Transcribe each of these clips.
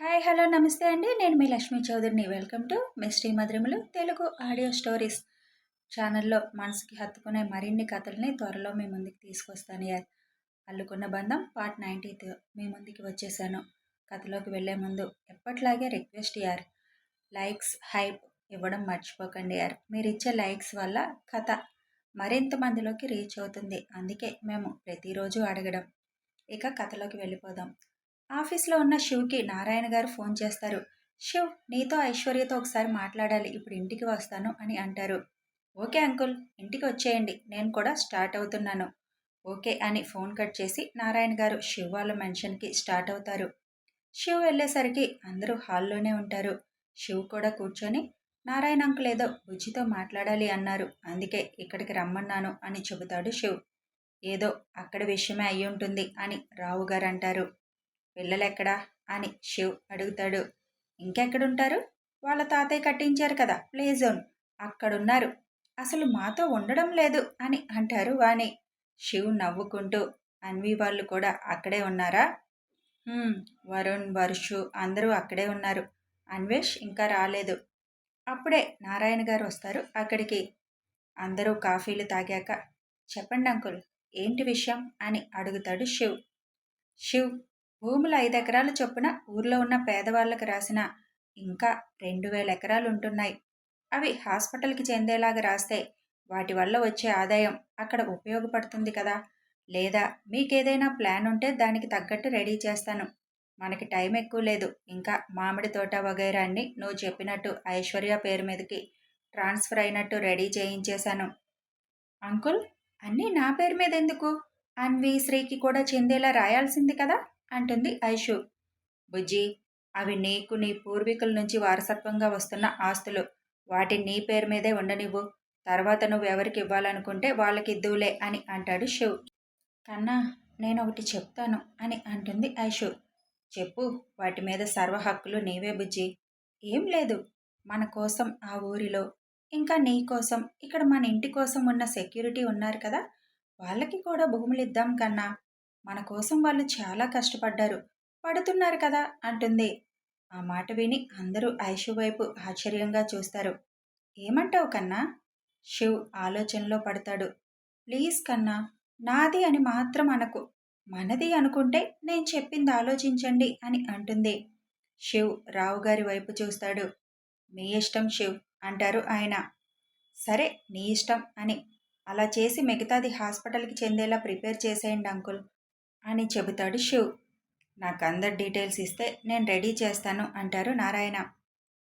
Hi hello నమస్తే అండి. నేను మీ లక్ష్మీ చౌదరిని. వెల్కమ్ టు మిస్ట్రీ మధురిములు తెలుగు ఆడియో స్టోరీస్ ఛానల్లో మనసుకి హత్తుకునే మరిన్ని కథల్ని త్వరలో మీ ముందుకు తీసుకొస్తాను యార్. అల్లుకున్న బంధం పార్ట్ నైంటీత్ మీ ముందుకి వచ్చేసాను. కథలోకి వెళ్ళే ముందు ఎప్పట్లాగే రిక్వెస్ట్ యార్. లైక్స్ హైప్ ఇవ్వడం మర్చిపోకండి యార్. మీరు ఇచ్చే లైక్స్ వల్ల కథ మరింత మందిలోకి రీచ్ అవుతుంది. అందుకే మేము ప్రతిరోజు అడగడం. ఇక కథలోకి వెళ్ళిపోదాం. ఆఫీస్లో ఉన్న శివ్కి నారాయణ గారు ఫోన్ చేస్తారు. శివ్ నీతో ఐశ్వర్యతో ఒకసారి మాట్లాడాలి ఇప్పుడు ఇంటికి వస్తాను అని అంటారు. ఓకే అంకుల్ ఇంటికి వచ్చేయండి నేను కూడా స్టార్ట్ అవుతున్నాను. ఓకే అని ఫోన్ కట్ చేసి నారాయణ గారు శివ్ వాళ్ళ మెన్షన్కి స్టార్ట్ అవుతారు. శివ్ వెళ్ళేసరికి అందరూ హాల్లోనే ఉంటారు. శివ్ కూడా కూర్చొని నారాయణ అంకుల్ ఏదో బుజ్జితో మాట్లాడాలి అన్నారు. అందుకే ఇక్కడికి రమ్మన్నాను అని చెబుతాడు శివ్. ఏదో అక్కడ విషయమే అయి ఉంటుంది అని రావు గారు అంటారు. పిల్లలెక్కడా? అని శివ్ అడుగుతాడు. ఇంకెక్కడుంటారు? వాళ్ళ తాతయ్య కట్టించారు కదా ప్లే జోన్. అక్కడున్నారు. అసలు మాతో ఉండడం లేదు అని అంటారు వాణి. శివ్ నవ్వుకుంటూ అన్వి వాళ్ళు కూడా అక్కడే ఉన్నారా? వరుణ్ వర్షు అందరూ అక్కడే ఉన్నారు. అన్వేష్ ఇంకా రాలేదు. అప్పుడే నారాయణ గారు వస్తారు అక్కడికి. అందరూ కాఫీలు తాగాక చెప్పండి అంకుల్ ఏంటి విషయం? అని అడుగుతాడు శివ్. శివ్ భూములు ఐదు ఎకరాలు చొప్పున ఊర్లో ఉన్న పేదవాళ్ళకి రాసిన ఇంకా రెండు వేల ఎకరాలు ఉంటున్నాయి. అవి హాస్పిటల్కి చెందేలాగా రాస్తే వాటి వల్ల వచ్చే ఆదాయం అక్కడ ఉపయోగపడుతుంది కదా. లేదా మీకేదైనా ప్లాన్ ఉంటే దానికి తగ్గట్టు రెడీ చేస్తాను. మనకి టైం ఎక్కువ లేదు. ఇంకా మామిడి తోట వగైరా అన్ని నువ్వు చెప్పినట్టు ఐశ్వర్య పేరు మీదకి ట్రాన్స్ఫర్ అయినట్టు రెడీ చేయించేశాను. అంకుల్ అన్నీ నా పేరు మీద ఎందుకు అన్వి శ్రీకి కూడా చెందేలా రాయాల్సింది కదా. అంటుంది ఐషు. బుజ్జి అవి నీకు నీ పూర్వీకుల నుంచి వారసత్వంగా వస్తున్న ఆస్తులు. వాటిని నీ పేరు మీదే ఉండనివ్వు. తర్వాత నువ్వు ఎవరికి ఇవ్వాలనుకుంటే వాళ్ళకి ఇద్దువులే అని అంటాడు శివ్. కన్నా నేను ఒకటి చెప్తాను అని అంటుంది ఐషు. చెప్పు వాటి మీద సర్వ హక్కులు నీవే బుజ్జి. ఏం లేదు మన కోసం ఆ ఊరిలో ఇంకా నీ కోసం ఇక్కడ మన ఇంటి కోసం ఉన్న సెక్యూరిటీ ఉన్నారు కదా. వాళ్ళకి కూడా భూములు ఇద్దాం కన్నా. మన కోసం వాళ్ళు చాలా కష్టపడ్డారు. పడుతున్నారు కదా అంటుంది. ఆ మాట విని అందరూ ఐషు వైపు ఆశ్చర్యంగా చూస్తారు. ఏమంటావు కన్నా? శివ్ ఆలోచనలో పడతాడు. ప్లీజ్ కన్నా నాది అని మాత్రం అనకు. మనది అనుకుంటే నేను చెప్పింది ఆలోచించండి అని అంటుంది. శివ్ రావు గారి వైపు చూస్తాడు. మీ ఇష్టం శివ్ అంటారు ఆయన. సరే నీ ఇష్టం అని. అలా చేసి మిగతాది హాస్పిటల్కి చెందేలా ప్రిపేర్ చేసేయండి అంకుల్. అని చెబుతాడు శివ్. నాకు అందరు డీటెయిల్స్ ఇస్తే నేను రెడీ చేస్తాను అంటారు నారాయణ.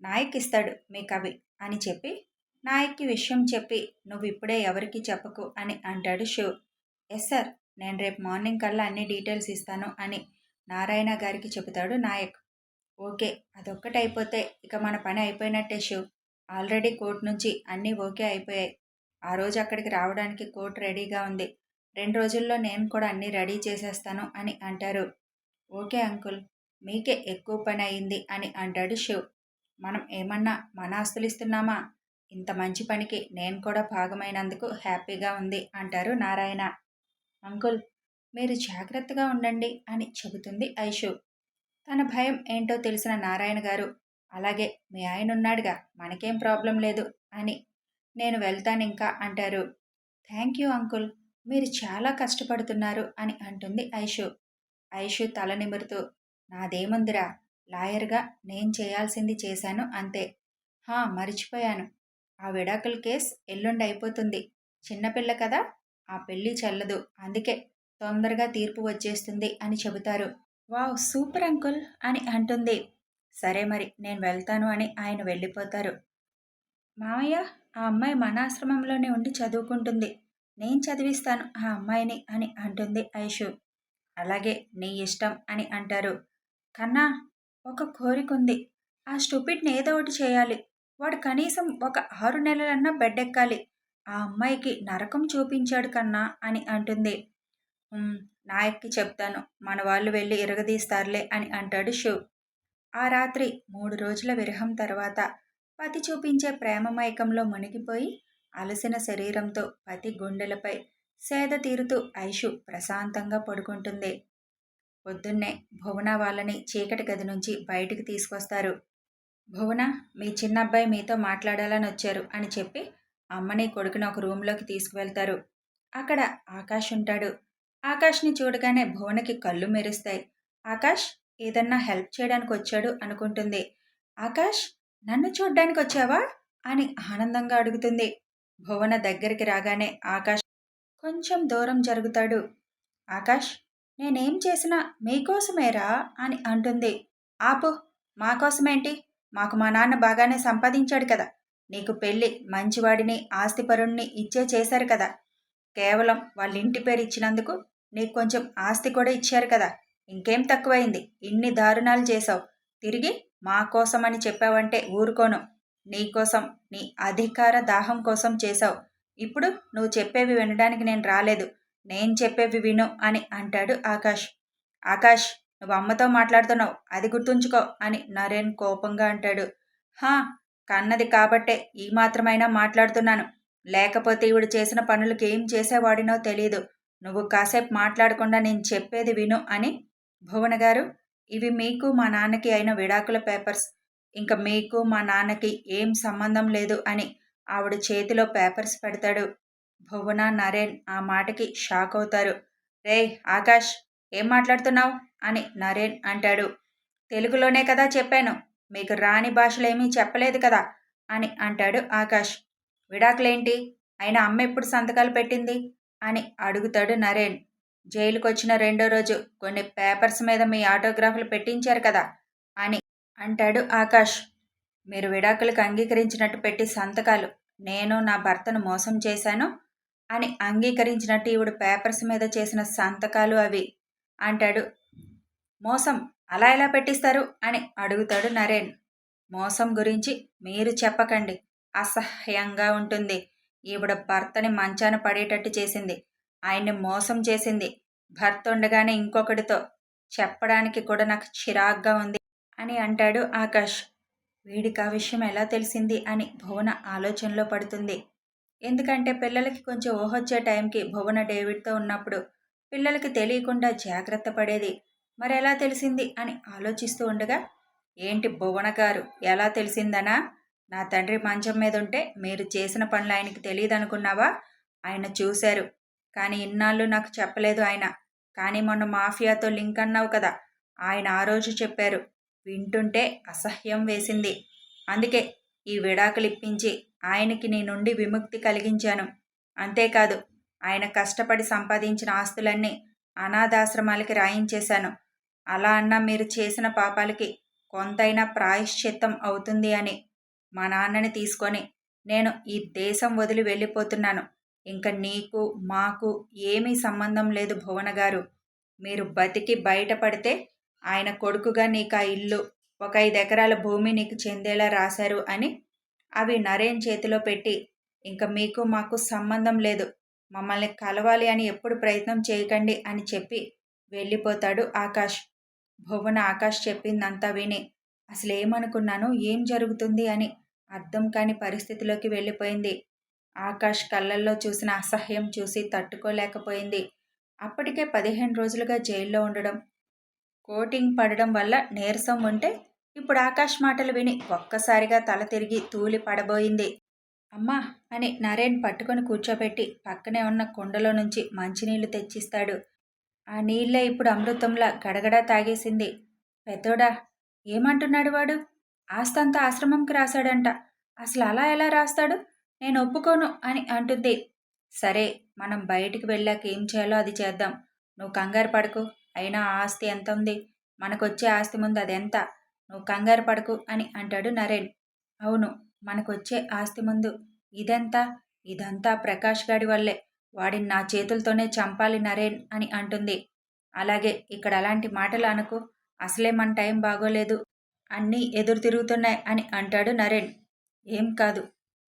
నాయక్ ఇస్తాడు మీకు అవి అని చెప్పి నాయక్కి విషయం చెప్పి నువ్వు ఇప్పుడే ఎవరికి చెప్పకు అని అంటాడు శివ్. ఎస్ సార్ నేను రేపు మార్నింగ్ కల్లా అన్ని డీటెయిల్స్ ఇస్తాను అని నారాయణ గారికి చెబుతాడు నాయక్. ఓకే అదొక్కటి అయిపోతే ఇక మన పని అయిపోయినట్టే శివ్. ఆల్రెడీ కోర్టు నుంచి అన్నీ ఓకే అయిపోయాయి. ఆ రోజు అక్కడికి రావడానికి కోర్టు రెడీగా ఉంది. రెండు రోజుల్లో నేను కూడా అన్నీ రెడీ చేసేస్తాను అని అంటారు. ఓకే అంకుల్ మీకే ఎక్కువ పని అయింది అని అంటాడు శివ్. మనం ఏమన్నా మన ఆస్తులు ఇస్తున్నామా ఇంత మంచి పనికి నేను కూడా భాగమైనందుకు హ్యాపీగా ఉంది అంటారు నారాయణ. అంకుల్ మీరు జాగ్రత్తగా ఉండండి అని చెబుతుంది ఐషు. తన భయం ఏంటో తెలిసిన నారాయణ గారు అలాగే మీ ఆయన ఉన్నాడుగా మనకేం ప్రాబ్లం లేదు అని నేను వెళ్తాను ఇంకా అంటారు. Thank you uncle. మీరు చాలా కష్టపడుతున్నారు అని అంటుంది ఐషు. ఐషు తల నిమురుతూ నాదేముందిరా లాయర్గా నేను చేయాల్సింది చేశాను అంతే. హా మరిచిపోయాను. ఆ విడాకుల కేస్ ఎల్లుండి అయిపోతుంది చిన్నపిల్ల కదా ఆ పెళ్ళి చెల్లదు. అందుకే తొందరగా తీర్పు వచ్చేస్తుంది అని చెబుతారు. వావ్ సూపర్ అంకుల్ అని అంటుంది. సరే మరి నేను వెళ్తాను అని ఆయన వెళ్ళిపోతారు. మామయ్య ఆ అమ్మాయి మన ఆశ్రమంలోనే ఉండి చదువుకుంటుంది. నేను చదివిస్తాను ఆ అమ్మాయిని అని అంటుంది ఐషు. అలాగే నీ ఇష్టం అని అంటారు. కన్నా ఒక కోరిక ఉంది. ఆ స్టూపిడ్ని ఏదో ఒకటి చేయాలి. వాడు కనీసం ఒక ఆరు నెలలన్నా బెడ్ ఎక్కాలి ఆ అమ్మాయికి నరకం చూపించాడు కన్నా అని అంటుంది. నాయక్కి చెప్తాను. మన వాళ్ళు వెళ్ళి ఇరగదీస్తారులే అని అంటాడు శివ్ ఆ రాత్రి మూడు రోజుల విరహం తర్వాత పతి చూపించే ప్రేమ మైకంలో మునిగిపోయి అలసిన శరీరంతో పతి గుండెలపై సేద తీరుతూ ఐషు ప్రశాంతంగా పడుకుంటుంది. పొద్దున్నే భువన వాళ్ళని చీకటి గది నుంచి బయటికి తీసుకొస్తారు. భువన మీ చిన్నబ్బాయి మీతో మాట్లాడాలని వచ్చారు అని చెప్పి అమ్మని కొడుకుని ఒక రూమ్లోకి తీసుకువెళ్తారు. అక్కడ ఆకాష్ ఉంటాడు. ఆకాష్ని చూడగానే భువనకి కళ్ళు మెరుస్తాయి. ఆకాష్ ఏదన్నా హెల్ప్ చేయడానికి వచ్చాడు అనుకుంటుంది. ఆకాష్ నన్ను చూడ్డానికి వచ్చావా? అని ఆనందంగా అడుగుతుంది. భువన దగ్గరికి రాగానే ఆకాష్ కొంచెం దూరం జరుగుతాడు. ఆకాష్ నేనేం చేసినా మీకోసమేరా? అని అంటుంది. ఆపు మాకోసమేంటి? మాకు మా నాన్న బాగానే సంపాదించాడు కదా. నీకు పెళ్ళి మంచివాడిని ఆస్తిపరుణ్ణి ఇచ్చే చేశారు కదా. కేవలం వాళ్ళ ఇంటి పేరు ఇచ్చినందుకు నీకు కొంచెం ఆస్తి కూడా ఇచ్చారు కదా. ఇంకేం తక్కువైంది? ఇన్ని దారుణాలు చేశావు. తిరిగి మా కోసమని చెప్పావంటే ఊరుకోను. నీకోసం నీ అధికార దాహం కోసం చేశావు. ఇప్పుడు నువ్వు చెప్పేవి వినడానికి నేను రాలేదు. నేను చెప్పేవి విను అని అంటాడు ఆకాష్. ఆకాష్ నువ్వు అమ్మతో మాట్లాడుతున్నావు. అది గుర్తుంచుకో అని నరేన్ కోపంగా అంటాడు. హా కన్నది కాబట్టే ఈ మాత్రమైనా మాట్లాడుతున్నాను. లేకపోతే ఈవిడ చేసిన పనులకి ఏం చేసేవాడినో తెలియదు నువ్వు కాసేపు మాట్లాడకుండా నేను చెప్పేది విను అని భువన గారు ఇవి మీకు మా నాన్నకి అయిన విడాకుల పేపర్స్. ఇంకా మీకు మా నాన్నకి ఏం సంబంధం లేదు అని ఆవిడ చేతిలో పేపర్స్ పెడతాడు. భువన నరేన్ ఆ మాటకి షాక్ అవుతారు. రే ఆకాష్ ఏం మాట్లాడుతున్నావు? అని నరేన్ అంటాడు. తెలుగులోనే కదా చెప్పాను. మీకు రాని భాషలేమీ చెప్పలేదు కదా? అని అంటాడు ఆకాష్. విడాకులేంటి? ఆయన అమ్మ ఎప్పుడు సంతకాలు పెట్టింది? అని అడుగుతాడు నరేన్. జైలుకొచ్చిన రెండో రోజు కొన్ని పేపర్స్ మీద మీ ఆటోగ్రాఫ్లు పెట్టించారు కదా? అని అంటాడు ఆకాష్. మీరు విడాకులకు అంగీకరించినట్టు పెట్టి సంతకాలు. నేను నా భర్తను మోసం చేశాను అని అంగీకరించినట్టు ఈవిడ పేపర్స్ మీద చేసిన సంతకాలు అవి అంటాడు. మోసం? అలా ఎలా పెట్టిస్తారు? అని అడుగుతాడు నరేన్. మోసం గురించి మీరు చెప్పకండి. అసహ్యంగా ఉంటుంది. ఈవిడ భర్తని మంచాన పడేటట్టు చేసింది. ఆయన్ని మోసం చేసింది. భర్త ఉండగానే ఇంకొకటితో చెప్పడానికి కూడా నాకు చిరాగ్గా ఉంది. అని అంటాడు ఆకాష్. వీడికి ఆ విషయం ఎలా తెలిసింది అని భువన ఆలోచనలో పడుతుంది. ఎందుకంటే పిల్లలకి కొంచెం ఊహొచ్చే టైంకి భువన డేవిడ్తో ఉన్నప్పుడు పిల్లలకి తెలియకుండా జాగ్రత్త పడేది. మరి ఎలా తెలిసింది అని ఆలోచిస్తూ ఉండగా ఏంటి భువన గారు ఎలా తెలిసిందనా? నా తండ్రి మంచం మీద ఉంటే మీరు చేసిన పనులు ఆయనకి తెలియదు అనుకున్నావా ఆయన చూశారు. కానీ ఇన్నాళ్ళు నాకు చెప్పలేదు ఆయన. కానీ మొన్న మాఫియాతో లింక్ అన్నావు కదా ఆయన ఆ రోజు చెప్పారు. వింటుంటే అసహ్యం వేసింది. అందుకే ఈ విడాకులు ఇప్పించి ఆయనకి నీ నుండి విముక్తి కలిగించాను. అంతేకాదు ఆయన కష్టపడి సంపాదించిన ఆస్తులన్నీ అనాథాశ్రమాలకి రాయించేశాను. అలా అన్నా మీరు చేసిన పాపాలకి కొంతైనా ప్రాయశ్చిత్తం అవుతుంది అని మా నాన్నని తీసుకొని నేను ఈ దేశం వదిలి వెళ్ళిపోతున్నాను. ఇంకా నీకు మాకు ఏమీ సంబంధం లేదు భువన గారు మీరు బతికి బయటపడితే ఆయన కొడుకుగా నీకు ఆ ఇల్లు ఒక ఐదు ఎకరాల భూమి నీకు చెందేలా రాశారు అని అవి నరేన్ చేతిలో పెట్టి ఇంకా మీకు మాకు సంబంధం లేదు. మమ్మల్ని కలవాలి అని ఎప్పుడు ప్రయత్నం చేయకండి అని చెప్పి వెళ్ళిపోతాడు ఆకాష్. భువన ఆకాష్ చెప్పిందంతా విని అసలు ఏమనుకున్నాను ఏం జరుగుతుంది? అని అర్థం కాని పరిస్థితిలోకి వెళ్ళిపోయింది. ఆకాష్ కళ్ళల్లో చూసిన అసహ్యం చూసి తట్టుకోలేకపోయింది. అప్పటికే పదిహేను రోజులుగా జైల్లో ఉండడం కోటింగ్ పడడం వల్ల నీరసం ఉంటే ఇప్పుడు ఆకాష్ మాటలు విని ఒక్కసారిగా తల తిరిగి తూలి పడబోయింది. అమ్మా అని నరేన్ పట్టుకొని కూర్చోబెట్టి పక్కనే ఉన్న కుండలో నుంచి మంచినీళ్ళు తెచ్చిస్తాడు. ఆ నీళ్ళే ఇప్పుడు అమృతంలా గడగడా తాగేసింది. పెద్దోడా ఏమంటున్నాడు వాడు? ఆస్తంతా ఆశ్రమంకి రాశాడంట. అసలు అలా ఎలా రాస్తాడు? నేను ఒప్పుకోను అని అంటుంది. సరే మనం బయటికి వెళ్ళాక ఏం చేయాలో అది చేద్దాం. నువ్వు కంగారు పడకు. అయినా ఆస్తి ఎంత ఉంది మనకొచ్చే ఆస్తి ముందు అదెంత? నువ్వు కంగారు పడకు అని అంటాడు నరేన్. అవును మనకొచ్చే ఆస్తి ముందు ఇదెంత? ఇదంతా ప్రకాష్ గాడి వల్లే. వాడిని నా చేతులతోనే చంపాలి నరేన్ అని అంటుంది. అలాగే ఇక్కడ అలాంటి మాటలు అనుకు. అసలే మన టైం బాగోలేదు. అన్నీ ఎదురు తిరుగుతున్నాయి అని అంటాడు నరేన్. ఏం కాదు.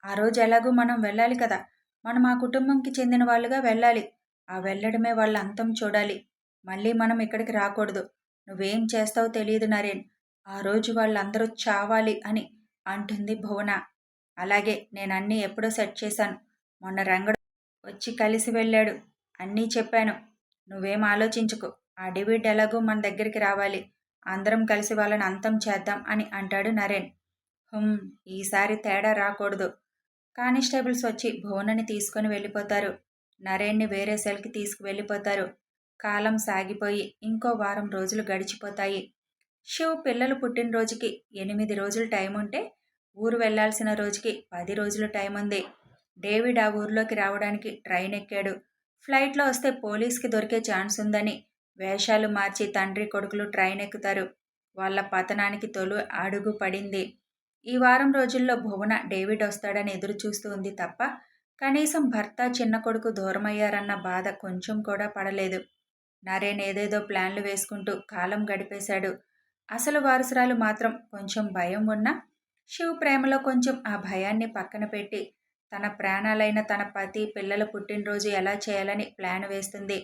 ఆ రోజు ఎలాగూ మనం వెళ్ళాలి కదా. మనం ఆ కుటుంబంకి చెందిన వాళ్ళుగా వెళ్ళాలి. ఆ వెళ్ళడమే వాళ్ళ అంతం చూడాలి. మళ్ళీ మనం ఇక్కడికి రాకూడదు. నువ్వేం చేస్తావో తెలియదు నరేన్. ఆ రోజు వాళ్ళందరూ చావాలి అని అంటుంది భువన. అలాగే నేను అన్నీ ఎప్పుడో సెట్ చేశాను. మొన్న రంగడు వచ్చి కలిసి వెళ్ళాడు. అన్నీ చెప్పాను. నువ్వేం ఆలోచించుకో. ఆ డివిడ్ ఎలాగో మన దగ్గరికి రావాలి. అందరం కలిసి వాళ్ళని అంతం చేద్దాం అని అంటాడు నరేన్. హుమ్ ఈసారి తేడా రాకూడదు. కానిస్టేబుల్స్ వచ్చి భువనని తీసుకొని వెళ్ళిపోతారు. నరేన్ని వేరే సెల్కి తీసుకువెళ్ళిపోతారు కాలం సాగిపోయి ఇంకో వారం రోజులు గడిచిపోతాయి. శివ్ పిల్లలు పుట్టినరోజుకి ఎనిమిది రోజులు టైం ఉంటే ఊరు వెళ్ళాల్సిన రోజుకి పది రోజులు టైం ఉంది. డేవిడ్ ఆ ఊర్లోకి రావడానికి ట్రైన్ ఎక్కాడు. ఫ్లైట్లో వస్తే పోలీస్కి దొరికే ఛాన్స్ ఉందని వేషాలు మార్చి తండ్రి కొడుకులు ట్రైన్ ఎక్కుతారు. వాళ్ళ పతనానికి తొలు అడుగు పడింది. ఈ వారం రోజుల్లో భువన డేవిడ్ వస్తాడని ఎదురు చూస్తూ ఉంది తప్ప కనీసం భర్త చిన్న కొడుకు దూరమయ్యారన్న బాధ కొంచెం కూడా పడలేదు. నరేన్ ఏదేదో ప్లాన్లు వేసుకుంటూ కాలం గడిపేశాడు. అసలు వారసురాలు మాత్రం కొంచెం భయం ఉన్నా శివ్ ప్రేమలో కొంచెం ఆ భయాన్ని పక్కన పెట్టి తన ప్రాణాలైన తన పతి పిల్లల పుట్టినరోజు ఎలా చేయాలని ప్లాన్ వేస్తుంది.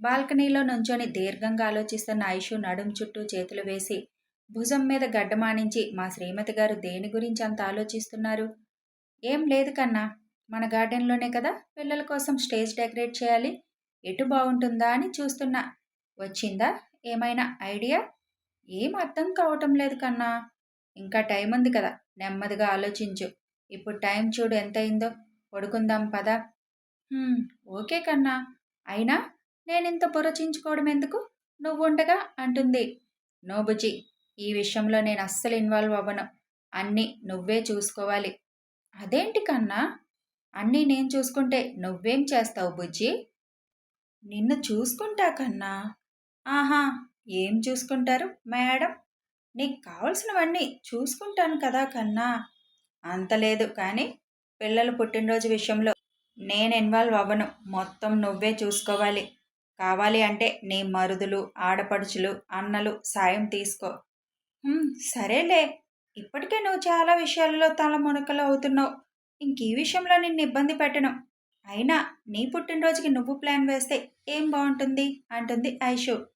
బాల్కనీలో నుంచొని దీర్ఘంగా ఆలోచిస్తున్న ఐషు నడుం చుట్టూ చేతులు వేసి భుజం మీద గడ్డమానించి మా శ్రీమతి గారు దేని గురించి అంత ఆలోచిస్తున్నారు? ఏం లేదు కన్నా మన గార్డెన్లోనే కదా పిల్లల కోసం స్టేజ్ డెకరేట్ చేయాలి. ఎటు బాగుంటుందా అని చూస్తున్నా. వచ్చిందా? ఏమైనా ఐడియా? ఏం అర్థం కావటం లేదు కన్నా. ఇంకా టైం ఉంది కదా నెమ్మదిగా ఆలోచించు. ఇప్పుడు టైం చూడు ఎంత అయిందో పడుకుందాం పదా. ఓకే కన్నా. అయినా నేనింత బుర్రచించుకోవడం ఎందుకు? నువ్వుండగా అంటుంది. నో బుజ్జి ఈ విషయంలో నేను అస్సలు ఇన్వాల్వ్ అవ్వను. అన్నీ నువ్వే చూసుకోవాలి. అదేంటి కన్నా? అన్నీ నేను చూసుకుంటే నువ్వేం చేస్తావు బుజ్జి? నిన్ను చూసుకుంటా కన్నా? ఆహా ఏం చూసుకుంటారు మేడం? నీకు కావలసినవన్నీ చూసుకుంటాను కదా కన్నా? అంత లేదు కానీ పిల్లల పుట్టినరోజు విషయంలో నేను ఇన్వాల్వ్ అవ్వను. మొత్తం నువ్వే చూసుకోవాలి. కావాలి అంటే నీ మరుదులు ఆడపడుచులు అన్నలు సాయం తీసుకో. సరేలే. ఇప్పటికే నువ్వు చాలా విషయాల్లో తల మునకలు అవుతున్నావు. ఇంక ఈ విషయంలో నిన్ను ఇబ్బంది పెట్టను. అయినా నీ పుట్టినరోజుకి నువ్వు ప్లాన్ వేస్తే ఏం బాగుంటుంది అంటుంది ఐషు.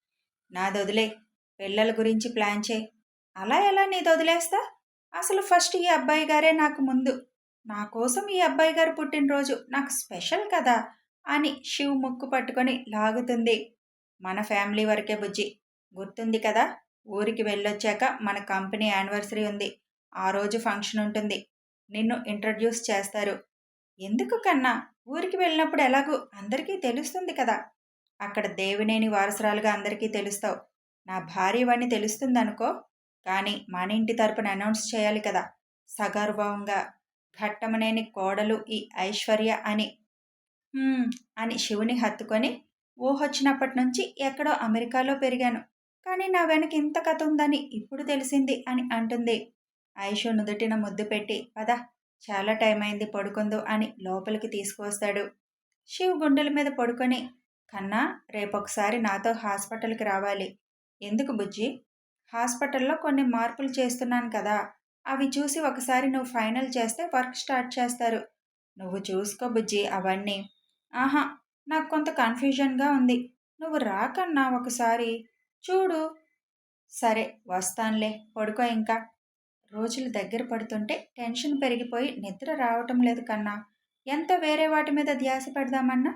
నాది వదిలే పిల్లల గురించి ప్లాన్ చే అలా ఎలా నీది వదిలేస్తా? అసలు ఫస్ట్ ఈ అబ్బాయి గారే నాకు ముందు. నా కోసం ఈ అబ్బాయి గారు పుట్టినరోజు నాకు స్పెషల్ కదా? అని శివ్ ముక్కు పట్టుకొని లాగుతుంది. మన ఫ్యామిలీ వరకే బుజ్జి. గుర్తుంది కదా? ఊరికి వెళ్ళొచ్చాక మన కంపెనీ యానివర్సరీ ఉంది. ఆ రోజు ఫంక్షన్ ఉంటుంది. నిన్ను ఇంట్రడ్యూస్ చేస్తారు. ఎందుకు కన్నా? ఊరికి వెళ్ళినప్పుడు ఎలాగూ అందరికీ తెలుస్తుంది కదా. అక్కడ దేవినేని వారసురాలుగా అందరికీ తెలుస్తావు. నా భార్య భార్యవని తెలుస్తుందనుకో కానీ మన ఇంటి తరపున అనౌన్స్ చేయాలి కదా. సగర్భంగా ఘట్టమనేని కోడలు ఈ ఐశ్వర్య అని అని శివుని హత్తుకొని ఊహొచ్చినప్పటి నుంచి ఎక్కడో అమెరికాలో పెరిగాను. కానీ నా వెనక ఇంత కథ ఉందని ఇప్పుడు తెలిసింది అని అంటుంది. ఐషు నుదుటిన ముద్దు పెట్టి పద చాలా టైం అయింది పడుకుందో అని లోపలికి తీసుకువస్తాడు. శివ్ గుండెల మీద పడుకొని కన్నా రేపొకసారి నాతో హాస్పిటల్కి రావాలి. ఎందుకు బుజ్జి? హాస్పిటల్లో కొన్ని మార్పులు చేస్తున్నాను కదా అవి చూసి ఒకసారి నువ్వు ఫైనల్ చేస్తే వర్క్ స్టార్ట్ చేస్తారు. నువ్వు చూసుకో బుజ్జి అవన్నీ. ఆహా నాకు కొంత కన్ఫ్యూజన్గా ఉంది. నువ్వు రాకన్నా ఒకసారి. చూడు. సరే వస్తానులే పడుకో ఇంకా. రోజులు దగ్గర పడుతుంటే టెన్షన్ పెరిగిపోయి నిద్ర రావటం లేదు కన్నా. ఎంత వేరే వాటి మీద ధ్యాస పెడదామన్నా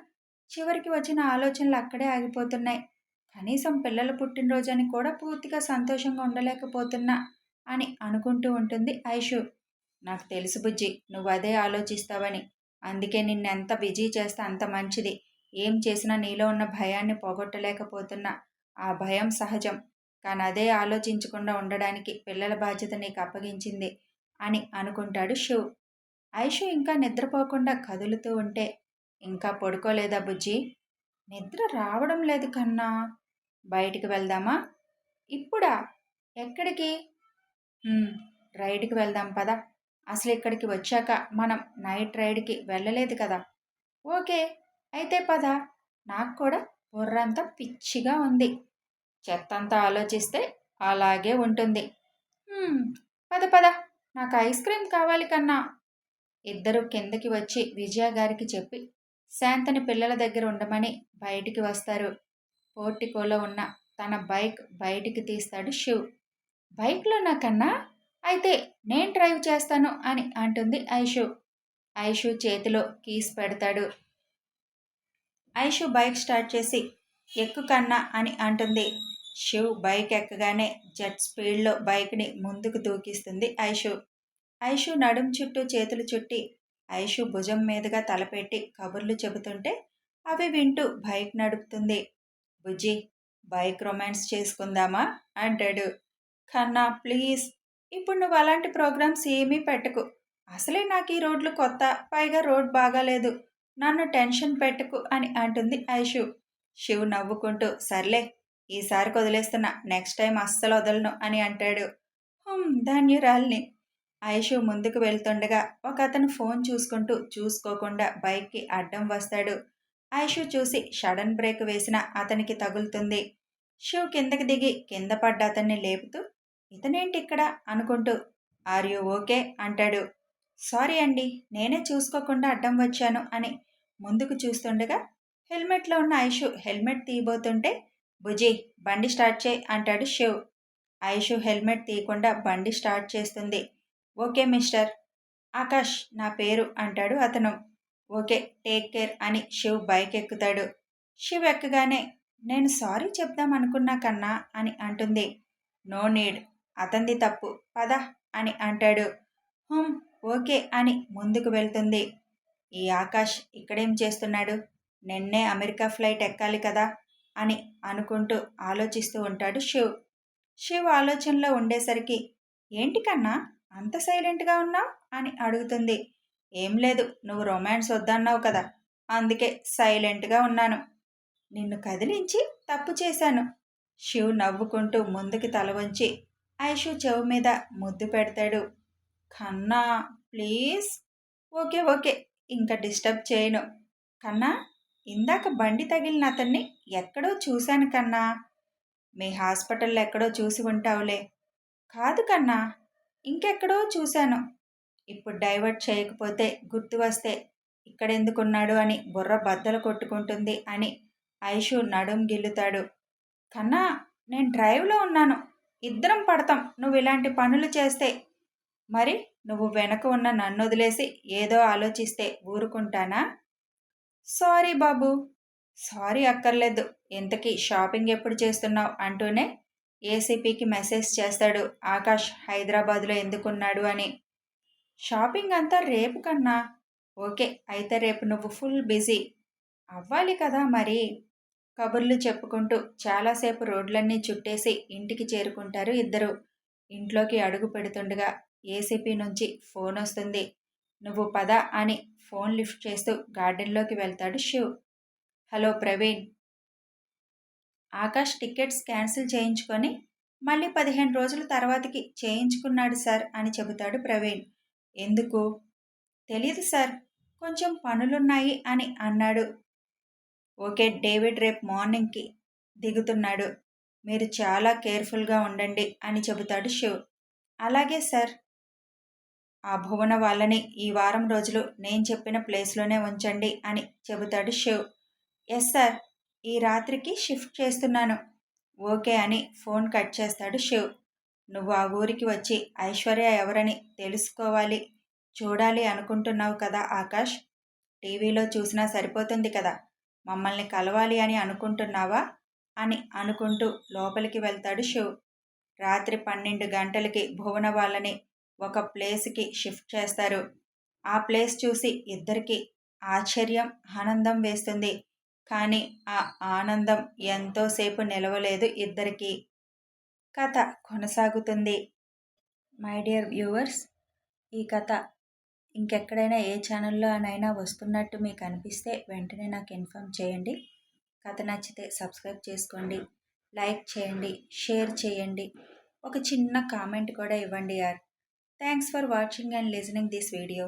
చివరికి వచ్చిన ఆలోచనలు అక్కడే ఆగిపోతున్నాయి. కనీసం పిల్లలు పుట్టినరోజని అని కూడా పూర్తిగా సంతోషంగా ఉండలేకపోతున్నా అని అనుకుంటూ ఉంటుంది ఐషు. నాకు తెలుసు బుజ్జి నువ్వు అదే ఆలోచిస్తావని. అందుకే నిన్నెంత బిజీ చేస్తే అంత మంచిది. ఏం చేసినా నీలో ఉన్న భయాన్ని పోగొట్టలేకపోతున్నా. ఆ భయం సహజం. కానీ అదే ఆలోచించకుండా ఉండడానికి పిల్లల బాధ్యత నీకు అప్పగించింది అని అనుకుంటాడు శివ్. ఐషు ఇంకా నిద్రపోకుండా కదులుతూ ఉంటే ఇంకా పడుకోలేదా బుజ్జి? నిద్ర రావడం లేదు కన్నా. బయటికి వెళ్దామా? ఇప్పుడా? ఎక్కడికి? రైడ్కి వెళ్దాం పదా. అసలు ఇక్కడికి వచ్చాక మనం నైట్ రైడ్కి వెళ్ళలేదు కదా. ఓకే అయితే పద. నాకు కూడా బుర్రంతా పిచ్చిగా ఉంది. చెత్తంతా ఆలోచిస్తే అలాగే ఉంటుంది. పద పద. నాకు ఐస్ క్రీమ్ కావాలి కన్నా. ఇద్దరు కిందకి వచ్చి విజయ గారికి చెప్పి శాంతని పిల్లల దగ్గర ఉండమని బయటికి వస్తారు. పోర్టికోలో ఉన్న తన బైక్ బయటికి తీస్తాడు శివ్. బైక్లో నాకన్నా అయితే నేను డ్రైవ్ చేస్తాను అని అంటుంది ఐషు. ఐషు చేతిలో కీస్ పెడతాడు. ఐషు బైక్ స్టార్ట్ చేసి ఎక్కు కన్నా అని అంటుంది. శివ్ బైక్ ఎక్కగానే జెట్ స్పీడ్లో బైక్ని ముందుకు దూకిస్తుంది ఐషు. ఐషు నడుం చుట్టూ చేతులు చుట్టి ఐషు భుజం మీదుగా తలపెట్టి కబుర్లు చెబుతుంటే అవి వింటూ బైక్ నడుపుతుంది. బుజ్జి బైక్ రొమాన్స్ చేసుకుందామా? అంటాడు. కన్నా ప్లీజ్ ఇప్పుడు నువ్వు అలాంటి ప్రోగ్రామ్స్ ఏమీ పెట్టకు. అసలే నాకు ఈ రోడ్లు కొత్త పైగా రోడ్ బాగాలేదు. నన్ను టెన్షన్ పెట్టకు అని అంటుంది ఐషు. శివ్ నవ్వుకుంటూ సర్లే ఈసారి వదిలేస్తున్నా నెక్స్ట్ టైం అస్సలు వదలను అని అంటాడు. హుమ్ ధన్యురాల్ని. ఐషు ముందుకు వెళ్తుండగా ఒక అతను ఫోన్ చూసుకుంటూ చూసుకోకుండా బైక్కి అడ్డం వస్తాడు. ఐషు చూసి షడన్ బ్రేక్ వేసిన అతనికి తగులుతుంది. షూ కిందకి దిగి కింద పడ్డ అతన్ని లేపుతూ ఇతనేంటి ఇక్కడ? అనుకుంటూ ఆర్ యూ ఓకే? అంటాడు. సారీ అండి నేనే చూసుకోకుండా అడ్డం వచ్చాను అని ముందుకు చూస్తుండగా హెల్మెట్లో ఉన్న ఐషు హెల్మెట్ తీయబోతుంటే భుజి బండి స్టార్ట్ చేయి అంటాడు శివ్. ఐషు హెల్మెట్ తీయకుండా బండి స్టార్ట్ చేస్తుంది. Okay mister. ఆకాష్ నా పేరు అంటాడు అతను. ఓకే టేక్ కేర్ అని శివ్ బైక్ ఎక్కుతాడు శివ్ ఎక్కగానే నేను సారీ చెప్దాం అనుకున్నా కన్నా అని అంటుంది. No need. అతంది తప్పు. పద అని అంటాడు. హుమ్ ఓకే అని ముందుకు వెళ్తుంది. ఈ ఆకాష్ ఇక్కడేం చేస్తున్నాడు? నిన్నే అమెరికా ఫ్లైట్ ఎక్కాలి కదా అని అనుకుంటూ ఆలోచిస్తూ ఉంటాడు శివ్. శివ్ ఆలోచనలో ఉండేసరికి ఏంటి కన్నా అంత సైలెంట్గా ఉన్నావు? అని అడుగుతుంది. ఏం లేదు నువ్వు రొమాన్స్ వద్దన్నావు కదా అందుకే సైలెంట్గా ఉన్నాను. నిన్ను కదిలించి తప్పు చేశాను. శివ్ నవ్వుకుంటూ ముందుకి తల వంచి ఐషు చెవు మీద ముద్దు పెడతాడు. కన్నా ప్లీజ్. ఓకే ఓకే ఇంకా డిస్టర్బ్ చేయను. కన్నా ఇందాక బండి తగిలిన అతన్ని ఎక్కడో చూశాను కన్నా. మీ హాస్పిటల్లో ఎక్కడో చూసి ఉంటావులే. కాదు కన్నా ఇంకెక్కడో చూశాను. ఇప్పుడు డైవర్ట్ చేయకపోతే గుర్తు వస్తే ఇక్కడెందుకున్నాడు అని బుర్ర బద్దలు కొట్టుకుంటుంది అని ఐషు నడుం గిల్లుతాడు. కన్నా నేను డ్రైవ్లో ఉన్నాను. ఇద్దరం పడతాం. నువ్వు ఇలాంటి పనులు చేస్తే. మరి నువ్వు వెనక ఉన్న నన్ను వదిలేసి ఏదో ఆలోచిస్తే ఊరుకుంటానా? సారీ బాబు. సారీ అక్కర్లేదు. ఇంతకీ షాపింగ్ ఎప్పుడు చేస్తున్నావు? అంటూనే ఏసీపీకి మెసేజ్ చేస్తాడు. ఆకాష్ హైదరాబాద్లో ఎందుకున్నాడు అని. షాపింగ్ అంతా రేపు కన్నా. ఓకే అయితే రేపు నువ్వు ఫుల్ బిజీ. అవ్వాలి కదా మరి. కబుర్లు చెప్పుకుంటూ చాలాసేపు రోడ్లన్నీ చుట్టేసి ఇంటికి చేరుకుంటారు ఇద్దరు. ఇంట్లోకి అడుగు పెడుతుండగా ఏసీపీ నుంచి ఫోన్ వస్తుంది. నువ్వు పద అని ఫోన్ లిఫ్ట్ చేస్తూ గార్డెన్లోకి వెళ్తాడు Shiv. Hello Praveen. Akash tickets cancel చేయించుకొని మళ్ళీ పదిహేను రోజుల తర్వాతకి చేయించుకున్నాడు సార్ అని చెబుతాడు ప్రవీణ్. ఎందుకు? తెలియదు సార్. కొంచెం పనులున్నాయి అని అన్నాడు. ఓకే డేవిడ్ రేపు మార్నింగ్కి దిగుతున్నాడు. మీరు చాలా కేర్ఫుల్గా ఉండండి అని చెబుతాడు శివ్. అలాగే సార్. ఆ భువన వాళ్ళని ఈ వారం రోజులు నేను చెప్పిన ప్లేస్లోనే ఉంచండి అని చెబుతాడు శివ్. ఎస్ సార్ ఈ రాత్రికి షిఫ్ట్ చేస్తున్నాను. ఓకే అని ఫోన్ కట్ చేస్తాడు శివ్. నువ్వు ఆ ఊరికి వచ్చి ఐశ్వర్య ఎవరని తెలుసుకోవాలి. చూడాలి అనుకుంటున్నావు కదా ఆకాష్? టీవీలో చూసినా సరిపోతుంది కదా. మమ్మల్ని కలవాలి అని అనుకుంటున్నావా? అని అనుకుంటూ లోపలికి వెళ్తాడు శివ్. రాత్రి పన్నెండు గంటలకి భువన వాళ్ళని ఒక ప్లేస్కి షిఫ్ట్ చేస్తారు. ఆ ప్లేస్ చూసి ఇద్దరికి ఆశ్చర్యం ఆనందం వేస్తుంది. కానీ ఆ ఆనందం ఎంతోసేపు నిలవలేదు ఇద్దరికి. కథ కొనసాగుతుంది. మై డియర్ వ్యూవర్స్ ఈ కథ ఇంకెక్కడైనా ఏ ఛానల్లో అనైనా వస్తున్నట్టు మీకు అనిపిస్తే వెంటనే నాకు ఇన్ఫామ్ చేయండి. కథ నచ్చితే సబ్స్క్రైబ్ చేసుకోండి. లైక్ చేయండి. షేర్ చేయండి. ఒక చిన్న కామెంట్ కూడా ఇవ్వండి యార్. Thanks for watching and listening this video.